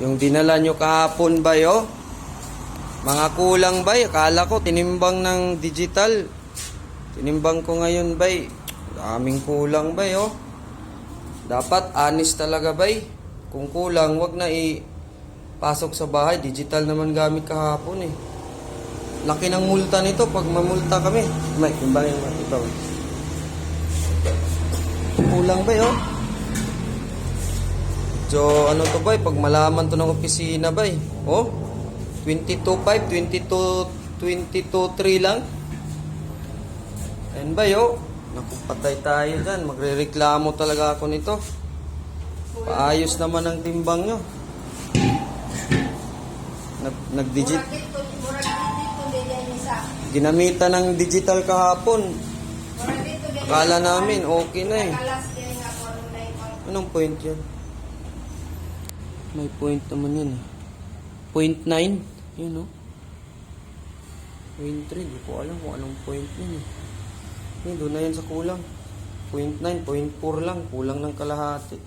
Yung dinala nyo kahapon ba yo? Mga kulang ba? Akala ko tinimbang ng digital. Tinimbang ko ngayon ba? Daming kulang ba yo? Dapat honest talaga ba? Kung kulang, wag na i pasok sa bahay. Digital naman gamit kahapon eh. Laki ng multa nito pag mamulta kami. May, timbangin mo ito. Kulang ba yo? So, ano to bay? Pag malaman to ng opisina bay. Oh, 22.5, 22, 22.3 lang. Ayan ba yo? Naku, patay tayo dyan. Magre-reklamo talaga ako nito. Paayos naman ang timbang nyo. Nag, nag-digit, ginamitan ng digital kahapon. Akala namin, okay na eh. Anong point yan? May point naman yan eh. Point 9? Yun no? Point 3, di ko alam kung anong point yun eh. Eh, doon na yan sa kulang. Point 9, point 4 lang. Kulang ng kalahati.